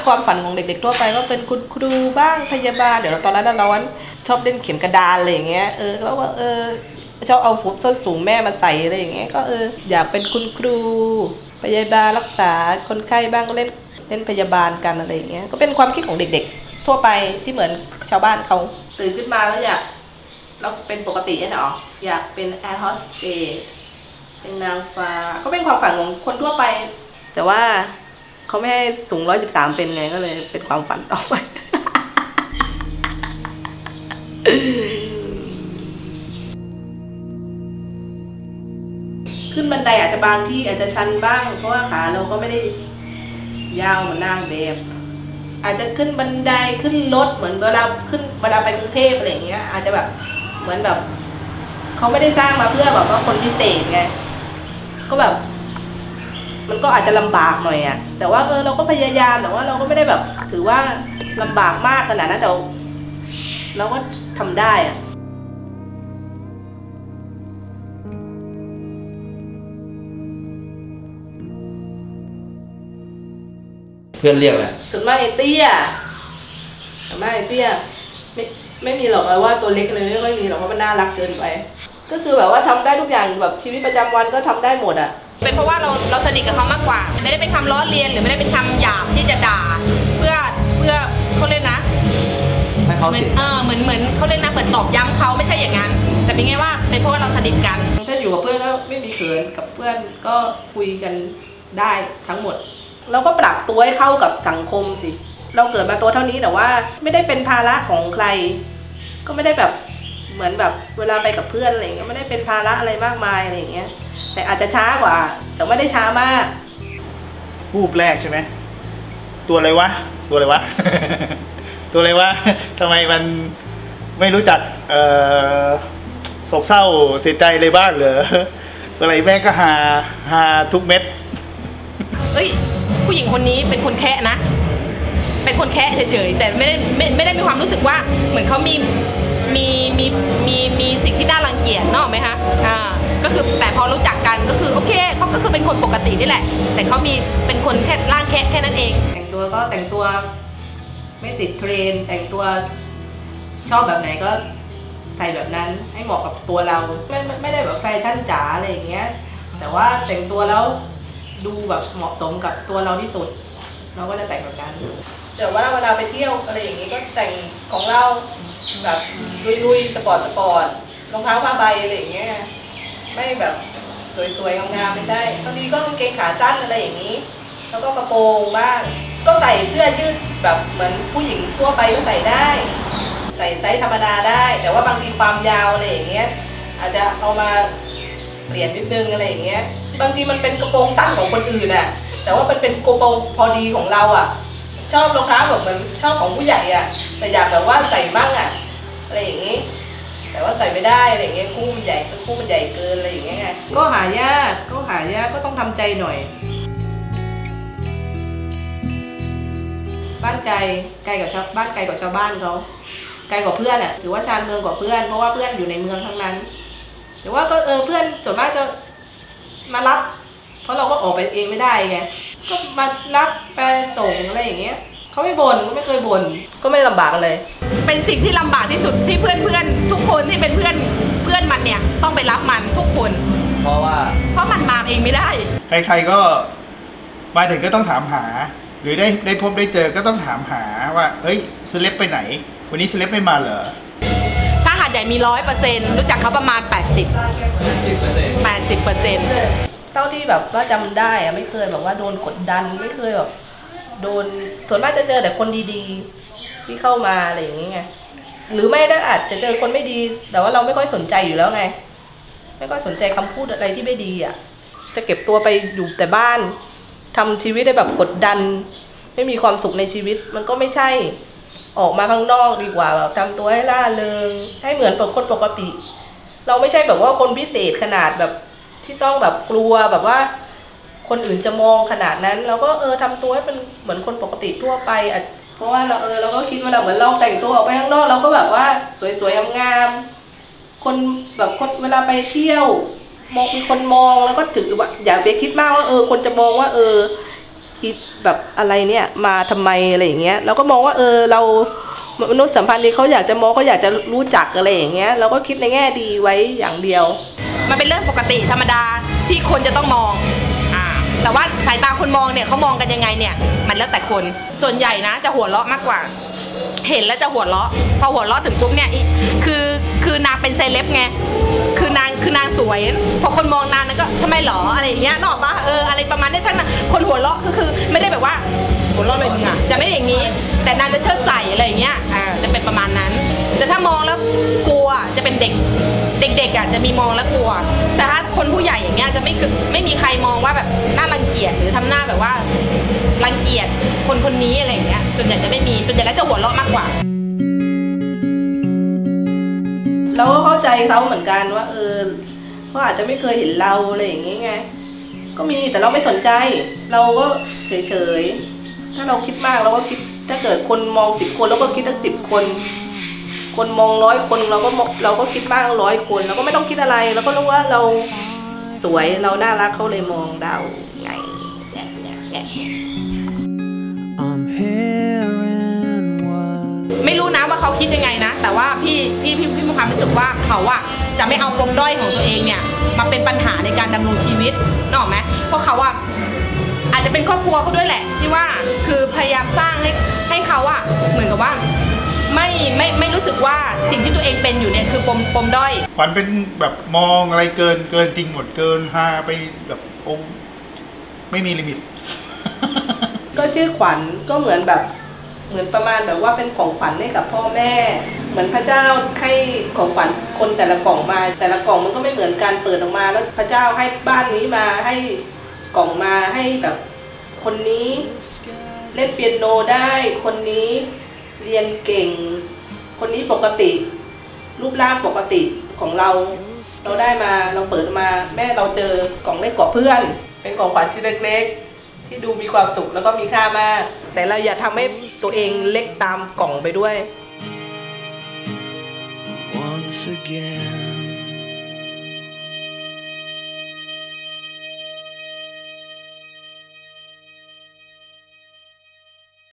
นความฝันของเด็กๆทั่วไปก็เป็นคุณครูบ้างพยาบาลเดี๋ยวตอนนั้นเราชอบเล่นเข็มกระดานอะไรอย่างเงี้ยเออแล้วว่าเออ ชอบเอาส,ส้นสูงแม่มาใส่อะไรอย่างเงี้ยก็เอออยากเป็นคุณครูพยาบาลรักษาคนไข้บ้างก็เล่นเล่นพยาบาลกันอะไรอย่างเงี้ยก็เป็นความคิดของเด็ก ๆ ทั่วไปที่เหมือนชาวบ้านเขาตื่นขึ้นมาแล้วอยากเราเป็นปกติเนี่ยหรออยากเป็นแอร์โฮสเตสเป็นนางฟ้า ก็เป็นความฝันของคนทั่วไป แต่ว่าเขาไม่ให้สูงร้อยสิบสามเป็นไงก็เลยเป็นความฝันต่อไป อาจจะบางที่อาจจะชันบ้าง เพราะว่าขาเราก็ไม่ได้ยาวเหมือนนางแบบ อาจจะขึ้นบันไดขึ้นรถเหมือนเวลาขึ้นเวลาไปกรุงเทพอะไรอย่างเงี้ย อาจจะแบบเหมือนแบบเขาไม่ได้สร้างมาเพื่อแบบว่าคนพิเศษไงก็แบบ มันก็อาจจะลำบากหน่อยอะแต่ว่าเออเราก็พยายามแต่ว่าเราก็ไม่ได้แบบ ถือว่าลำบากมากขนาดนั้นแต่เราก็ทำได้อะ เพื่อนเรียกอะไรส่วนมากไอ้เตี้ยส่วนมากไอ้เตี้ยไม่ไม่มีหรอกว่าตัวเล็กเลยไม่ค่อยมีหรอกเพราะมันน่ารักเกินไป ก็คือแบบว่าทำได้ทุกอย่างแบบชีวิตประจำวันก็ทำได้หมดอะเป็นเพราะว่าเราเราสนิทกับเขามากกว่า ไม่ได้เป็นคำล้อเลียนหรือไม่ได้เป็นคำหยาบที่จะด่า เพื่อเพื่อเขาเล่นนะให้เขาเหมือนติดเออเหมือนเหมือนเขาเล่นนะเหมือนตอกย้ำเขาไม่ใช่อย่างนั้น แต่เป็นไงว่าเป็นเพราะว่าเราสนิทกัน ถ้าอยู่กับเพื่อนก็ไม่มีเขินกับเพื่อนก็คุยกันได้ทั้งหมด เราก็ปรับตัวให้เข้ากับสังคมสิ เราเกิดมาตัวเท่านี้แต่ว่า ไม่ได้เป็นภาระของใคร ก็ไม่ได้แบบเหมือนแบบเวลาไปกับเพื่อนอะไรอย่างเงี้ยไม่ได้เป็นภาระอะไรมากมายอะไรอย่างเงี้ย แต่อาจจะช้ากว่า แต่ไม่ได้ช้ามากรูปแรกใช่ไหมตัวอะไรวะ ตัวอะไรวะ ตัวอะไรวะทำไมมันไม่รู้จักเอ่อโศกเศร้าเสียใจเลยบ้างเหรออะไรแม่ก็หาหาทุกเม็ดเอ้ย ผู้หญิงคนนี้เป็นคนแคะนะ เป็นคนแคะเฉยๆแต่ไม่ได้ไม่ไม่ได้มีความรู้สึกว่า เหมือนเขามีมีมีมีมีสิ่งที่น่ารังเกียจนอะไหมคะอ่าก็คือแต่พอรู้จักกันก็คือโอเคเขาก็คือเป็นคนปกตินี่แหละ แต่เขามีเป็นคนแค่ร่างแค่แค่นั้นเอง แต่งตัวก็แต่งตัวไม่ติดเทรนแต่งตัวชอบแบบไหนก็ใส่แบบนั้นให้เหมาะกับตัวเราไม่ไม่ได้แบบแฟชั่นจ๋าอะไรอย่างเงี้ย แต่ว่าแต่งตัวแล้ว ดูแบบเหมาะสมกับตัวเราที่สุด เราก็จะแต่งแบบนั้นแต่ว่าเวลาไปเที่ยวอะไรอย่างงี้ก็แต่งของเราแบบลุยๆสปอร์ตสปอร์ตรองเท้าผ้าใบอะไรอย่างเงี้ยไม่แบบสวยๆงามๆไม่ได้บางทีก็กางเกงขาสั้นอะไรอย่างนี้ แล้วก็กระโปรงบ้าง ก็ใส่เสื้อยืดแบบเหมือนผู้หญิงทั่วไปก็ใส่ได้ ใส่ไซส์ธรรมดาได้ แต่ว่าบางทีความยาวอะไรอย่างเงี้ยอาจจะเอามาเปลี่ยนนิดนึงอะไรอย่างเงี้ย บางทีมันเป็นกระโปรงสั้นของคนอื่นน่ะ แต่ว่ามันเป็นกระโปรงพอดีของเราอะ ชอบรองเท้าแบบเหมันชอบของผู้ใหญ่อะ แต่อยากแบบว่าใส่บ้างอะอะไรอย่างงี้ แต่ว่าใส่ไม่ได้อะไรอย่างเงี้ยคู่มันใหญ่คู่มันใหญ่เกินอะไรอย่างเงี้ยไงก็หายากก็หายากก็ต้องทำใจหน่อย บ้านไกลไกลกับชาวบ้านไกลกับชาวบ้านเขาไกลกว่าเพื่อนอะถือว่าชานเมืองกว่าเพื่อนเพราะว่าเพื่อนอยู่ในเมืองทั้งนั้นหรือว่าก็เออเพื่อนส่วนมากจะ มารับ เพราะเราก็ออกไปเองไม่ได้ไงก็มารับไปส่งอะไรอย่างเงี้ยเขาไม่บ่นก็ไม่เคยบ่นก็ไม่ลำบากอะไรเป็นสิ่งที่ลำบากที่สุดที่เพื่อนเพื่อนๆทุกคนที่เป็นเพื่อนเพื่อนมันเนี่ยต้องไปรับมันทุกคน เพราะว่า เพราะมันมาเองไม่ได้ ใครๆก็มาถึงก็ต้องถามหา หรือได้ได้พบได้เจอก็ต้องถามหาว่าเฮ้ยสเลปไปไหน วันนี้สเลปไม่มาเหรอถ้าหา ดใหญ่มีร้อยเปอร์เซ็นรู้จักเขาประมาณ 80 10% 80เปอร์เซ็นต์เท่าที่แบบว่าจำได้อะไม่เคยแบบว่าโดนกดดันไม่เคยแบบโดนส่วนมากจะเจอแต่คนดีๆ ที่เข้ามาอะไรอย่างเงี้ยหรือไม่ก็อาจจะเจอคนไม่ดี แต่ว่าเราไม่ค่อยสนใจอยู่แล้วไง ไม่ค่อยสนใจคำพูดอะไรที่ไม่ดีอะ จะเก็บตัวไปอยู่แต่บ้านทำชีวิตได้แบบกดดัน ไม่มีความสุขในชีวิตมันก็ไม่ใช่ ออกมาข้างนอกดีกว่าแบบทำตัวให้ล่าเริงให้เหมือนกับคนปกติ เราไม่ใช่แบบว่าคนพิเศษขนาดแบบที่ต้องแบบกลัวแบบว่า คนอื่นจะมองขนาดนั้นเราก็เออทำตัวให้เป็นเหมือนคนปกติทั่วไปเพราะว่าเราเออเราก็คิดว่าเราเหมือนเราแต่งตัวออกไปข้างนอกเราก็แบบว่าสวยๆงามๆคนแบบคนเวลาไปเที่ยว มองมีคนมองแล้วก็ถือว่าอย่าไปคิดมากว่าเออ คนจะมองว่า เออ อีแบบอะไรเนี่ยมาทำไมอะไรอย่างเงี้ยเราก็มองว่าเออเรามนุษยสัมพันธ์นี้เขาอยากจะมองเขาอยากจะรู้จักอะไรอย่างเงี้ยเราก็คิดในแง่ดีไว้อย่างเดียว มันเป็นเรื่องปกติธรรมดาที่คนจะต้องมองอ่าแต่ว่าสายตาคนมองเนี่ยเขามองกันยังไงเนี่ย มันแล้วแต่คนส่วนใหญ่นะจะหัวเราะมากกว่า เห็นแล้วจะหัวเราะพอหัวเราะถึงปุ๊บเนี่ยคือคือนางเป็นเซเลบไง คือนางคือนสวย พอคนมองนางนั้นก็ทำไมหรออะไรอย่างเงี้ยนอกปะเอออะไรประมาณนี้ถ้านคนหัวเราะก็คือไม่ได้แบบว่าหัวเราะเลยมึงอะจะไม่อย่างนี้ แต่นางจะเชิดใส่อะไรอย่างเงี้ยอ่าจะเป็นประมาณนั้น แต่ถ้ามองแล้วกลัวจะเป็นเด็กเด็กๆอะจะมีมองแล้วกลัว แต่ถ้าคนผู้ใหญ่อย่างเงี้ยจะไม่คือไม่มีใครมองว่าแบบหน่ารังเกียจหรือทำหน้าแบบว่ารังเกียจคนคนนี้อะไรอย่างเงี้ยส่วนใหญ่จะไม่มีส่วนใหญ่แล้วจะหัวเราะมากกว่าเราก็เข้าใจเขาเหมือนกันว่าเออ เขาอาจจะไม่เคยเห็นเราอะไรอย่างเงี้ยไง ก็มีแต่เราไม่สนใจ เราก็เฉยๆ ถ้าเราคิดมากเราก็คิด ถ้าเกิดคนมองสิบคนเราก็คิดทั้งสิบคน คนมองร้อยคนเราก็มองเราก็คิดมากร้อยคนเราก็ไม่ต้องคิดอะไรเราก็รู้ว่าเราสวยเราน่ารักเขาเลยมองเราไงแง่แง่แง่ I'm hearing what ไม่รู้นะว่าเขาคิดยังไงนะ แต่ว่าพี่พี่พี่พี่มีความรู้สึกว่าเขาอะ จะไม่เอาปมด้อยของตัวเองเนี่ยมาเป็นปัญหาในการดำรงชีวิตนึกออกไหมเพราะเขาอะอาจจะเป็นครอบครัวเขาด้วยแหละที่ว่าคือพยายามสร้างให้ให้เขาอะเหมือนกับว่าไม่ไม่ไม่รู้สึกว่าสิ่งที่ตัวเองเป็นอยู่เนี่ยคือปมปมด้อยขวัญเป็นแบบมองอะไรเกินเกินจริงหมดเกินฮาไปแบบโอ้ไม่มีลิมิต ก็ชื่อขวัญก็เหมือนแบบ เหมือนประมาณแบบว่าเป็นของขวัญให้กับพ่อแม่ เหมือนพระเจ้าให้ของขวัญคนแต่ละกล่องมา แต่ละกล่องมันก็ไม่เหมือนกันเปิดออกมา แล้วพระเจ้าให้บ้านนี้มาให้กล่องมาให้แบบคนนี้เล่นเปียโนได้คนนี้เรียนเก่ง คนนี้ปกติ รูปร่างปกติของเรา เราได้มาเราเปิดมาแม่เราเจอกล่องเล็กกว่าเพื่อน เป็นของขวัญชิ้นเล็กๆ ที่ดูมีความสุขแล้วก็มีค่ามาก แต่เราอย่าทำให้ตัวเองเล็กตามกล่องไปด้วย once again.